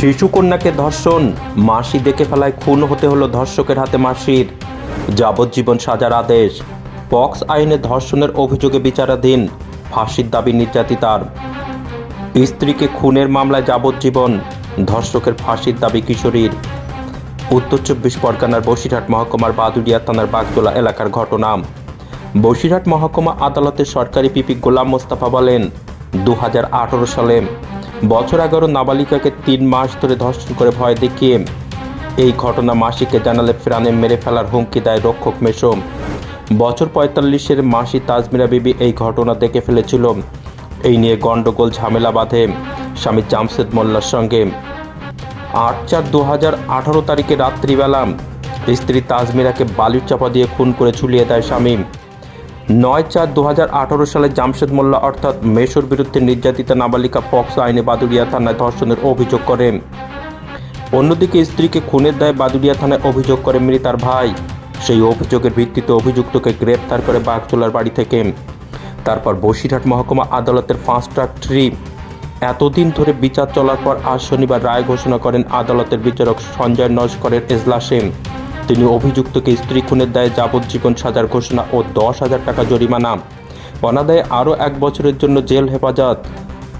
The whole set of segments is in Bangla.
শিশুকন্যাকে ধর্ষণ। মাসি দেখে ফেলায় খুন হতে হলো ধর্ষকের হাতে মাসির। যাবজ্জীবন সাজার আদেশ। পক্স আইনে ধর্ষণের অভিযোগে বিচারাধীন। ফাঁসির দাবি নির্যাতিতার। স্ত্রীকে খুনের মামলায় যাবজ্জীবন। ধর্ষকের ফাঁসির দাবি কিশোরীর। উত্তর চব্বিশ পরগনার বসিরহাট মহকুমার বাদুড়িয়া থানার বাগজোলা এলাকার ঘটনা। বসিরহাট মহকুমা আদালতের সরকারি পিপি গোলাম মোস্তাফা বলেন, দু হাজার আঠারো সালে বছর এগারো নাবালিকাকে তিন মাস ধরে ধর্ষণ করে ভয় দেখিয়ে এই ঘটনা মাসিকে জানালে প্রাণে মেরে ফেলার হুমকি দেয় রক্ষক মেশো বছর পঁয়তাল্লিশের মাসি তাজমিরা বিবি এই ঘটনা দেখে ফেলেছিল। এই নিয়ে গণ্ডগোল ঝামেলা বাঁধে স্বামী জামশেদ মোল্লার সঙ্গে। আট চার দু হাজার আঠারো তারিখে রাত্রিবেলা স্ত্রী তাজমিরাকে বালির চাপা দিয়ে খুন করে ঝুলিয়ে দেয় স্বামী। নয় চার দু সালে জামশেদ মোল্লা অর্থাৎ মেশোর বিরুদ্ধে নির্যাতিতা নাবালিকা পক্সো আইনে বাদুড়িয়া থানায় ধর্ষণের অভিযোগ করে অন্যদিকে স্ত্রীকে খুনের দায়ে বাদুড়িয়া থানায় অভিযোগ করে মৃতার ভাই। সেই অভিযোগের ভিত্তিতে অভিযুক্তকে গ্রেপ্তার করে বাগচোলার বাড়ি থেকে। তারপর বসিরহাট মহকুমা আদালতের ফাস্ট ট্র্যাক থ্রি এতদিন ধরে বিচার চলার পর আজ শনিবার রায় ঘোষণা করেন আদালতের বিচারক সঞ্জয় নস্করের এজলাসে। তিনি অভিযুক্তকে স্ত্রী খুনের দায়ে যাবজ্জীবন সাজার ঘোষণা ও দশ হাজার টাকা জরিমানা। অনাদায়ে আরও এক বছরের জন্য জেল হেফাজত।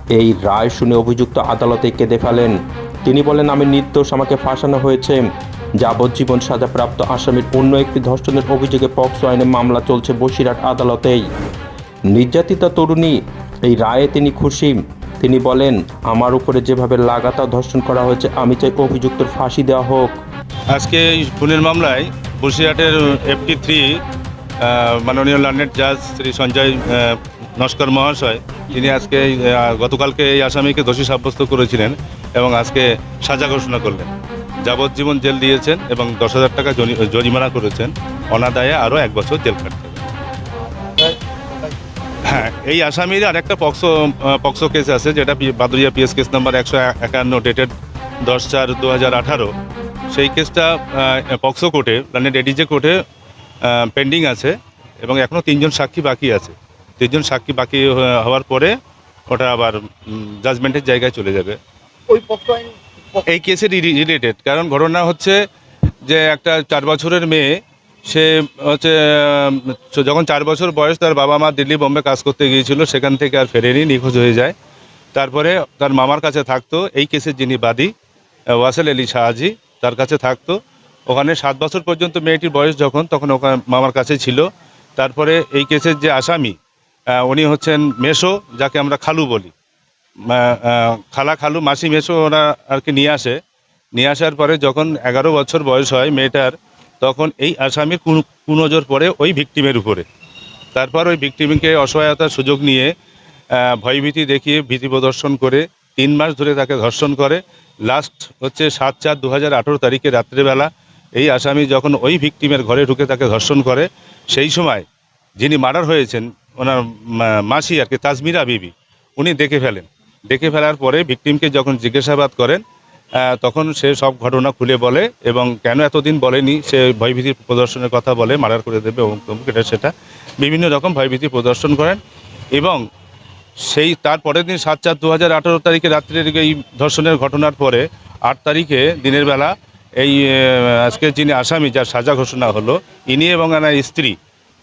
এই রায় শুনে অভিযুক্ত আদালতে কেঁদে ফেলেন। তিনি বলেন, আমি নির্দোষ, আমাকে ফাঁসানো হয়েছে। যাবজ্জীবন সাজাপ্রাপ্ত আসামির অন্য একটি ধর্ষণের অভিযোগে পক্সো আইনে মামলা চলছে বসিরহাট আদালতেই। নির্যাতিতা তরুণী, এই রায়ে তিনি খুশি। তিনি বলেন, আমার উপরে যেভাবে লাগাতার ধর্ষণ করা হয়েছে, আমি চাই অভিযুক্তর ফাঁসি দেওয়া হোক। আজকে এই খুনের মামলায় বসিরহাটের এফটি থ্রি মাননীয় লার্নেট জাজ শ্রী সঞ্জয় নস্কর মহাশয়, তিনি আজকে গতকালকে এই আসামিকে দোষী সাব্যস্ত করেছিলেন এবং আজকে সাজা ঘোষণা করলেন। যাবজ্জীবন জেল দিয়েছেন এবং দশ হাজার টাকা জরি- জরিমানা করেছেন। অনাদায়ে আরও এক বছর জেল কাটতে হ্যাঁ এই আসামির আর একটা পক্সো পক্সো কেস আছে, যেটা বাদুরিয়া পিএস কেস নাম্বার একশো একান্ন ডেটেড দশ চার দু হাজার আঠারো। সেই কেসটা পক্সো কোর্টে মানে এডিজে কোর্টে পেন্ডিং আছে এবং এখনও তিনজন সাক্ষী বাকি আছে। তিনজন সাক্ষী বাকি হওয়ার পরে ওটা আবার জাজমেন্টের জায়গায় চলে যাবে। ওই এই কেসের রিলেটেড কারণ ঘটনা হচ্ছে যে একটা চার বছরের মেয়ে সে হচ্ছে যখন চার বছর বয়স তার বাবা মা দিল্লি বোম্বে কাজ করতে গিয়েছিল সেখান থেকে আর ফেরেনি নিখোঁজ হয়ে যায়। তারপরে তার মামার কাছে থাকতো এই কেসের যিনি বাদী ওয়াসেল আলী শাহাজি তার কাছে থাকতো। ওখানে সাত বছর পর্যন্ত মেয়েটির বয়স যখন, তখন ওখানে মামার কাছে ছিল। তারপরে এই কেসের যে আসামি উনি হচ্ছেন মেশো যাকে আমরা খালু বলি। খালা খালু, মাসি মেসো ওরা আর কি নিয়ে আসে। নিয়ে আসার পরে যখন এগারো বছর বয়স হয় মেয়েটার, তখন এই আসামির কুন- কুনজর পড়ে ওই ভিকটিমের উপরে। তারপর ওই ভিকটিমকে অসহায়তার সুযোগ নিয়ে ভয়ভীতি দেখিয়ে, ভীতি প্রদর্শন করে তিন মাস ধরে তাকে ধর্ষণ করে। লাস্ট হচ্ছে সাত চার দু হাজার আঠেরো তারিখে রাত্রেবেলা এই আসামি যখন ওই ভিকটিমের ঘরে ঢুকে তাকে ধর্ষণ করে, সেই সময় যিনি মার্ডার হয়েছেন, ওনার মাসি আর কি, তাজমিরা বিবি, উনি দেখে ফেলেন। দেখে ফেলার পরে ভিকটিমকে যখন জিজ্ঞাসাবাদ করেন তখন সে সব ঘটনা খুলে বলে এবং কেন এতদিন বলেনি, সে ভয়ভীতি প্রদর্শনের কথা বলে, মার্ডার করে দেবে তমুক, এটা সেটা। বিভিন্ন রকম ভয়ভীতি প্রদর্শন করেন এবং সেই তার পরের দিন সাত চার দু হাজার আঠারো তারিখে রাত্রের এই ধর্ষণের ঘটনার পরে আট তারিখে দিনের বেলা এই আজকে যিনি আসামি যার সাজা ঘোষণা হলো ইনি এবং এনার স্ত্রী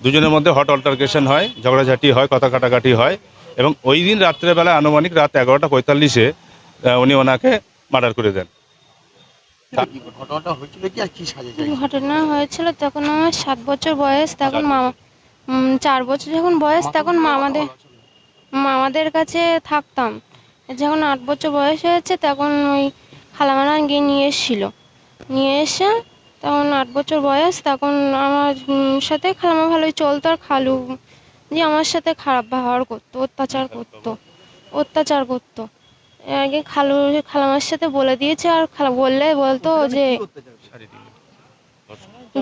দুজনের মধ্যে হট অল্টারকেশন হয় ঝগড়াঝাটি হয় কথা কাটাকাটি হয় এবং ওই দিন রাত্রেবেলা আনুমানিক রাত এগারোটা পঁয়তাল্লিশে উনি ওনাকে মার্ডার করে দেন। ঘটনা হয়েছিল তখন আমার সাত বছর বয়স তখন মামা চার বছর যখন বয়স তখন মামাদের মামাদের কাছে থাকতাম। যখন আট বছর বয়স হয়েছে তখন ওই খালামানা গিয়ে নিয়ে এসেছিল। নিয়ে এসে তখন আট বছর বয়স তখন আমার সাথে খালামা ভালোই চলতো আর খালু যে আমার সাথে খারাপ ব্যবহার করতো অত্যাচার করতো অত্যাচার করতো। আগে খালু খালামার সাথে বলে দিয়েছে আর খালা বললে বলতো যে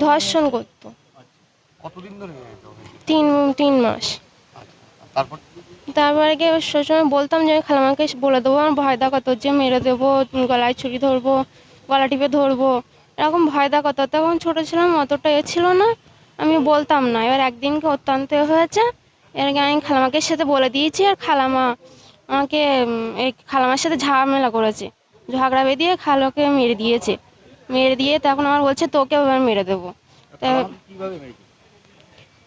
ধর্ষণ। করতো। কতদিন ধরে এটা হয়েছিল? তিন তিন মাস। তারপর? তারপরে গিয়ে সবসময় বলতাম যে আমি খালামাকে বলে দেবো আমার ভয় দেখাতো যে মেরে দেবো গলায় ছুরি ধরবো গলা টিপে ধরবো। এরকম ভয় দেখাতো। তখন ছোটো ছিলাম অতটা এ ছিল না। আমি বলতাম না। এবার একদিনকে অত্যন্ত হয়েছে এর আগে আমি খালামাকে সাথে বলে দিয়েছি আর খালামা আমাকে এই খালামার সাথে ঝামেলা করেছে। ঝগড়া বেঁধিয়ে খালোকে মেরে দিয়েছে। মেরে দিয়ে তখন আমার বলছে তোকে এবার মেরে দেবো।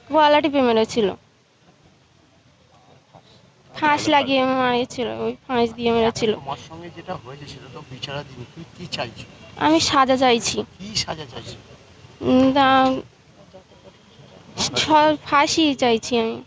গলা টিপে মেরেছিল। ফাঁস লাগিয়ে মারিয়েছিল ওই ফাঁস দিয়ে মেরেছিল। তোমার সঙ্গে যেটা হয়েছে সেটা তো বিচারাধীন তুই কি চাইছো? আমি সাজা চাইছি। কি সাজা চাইছো? ফাঁসি চাইছি আমি।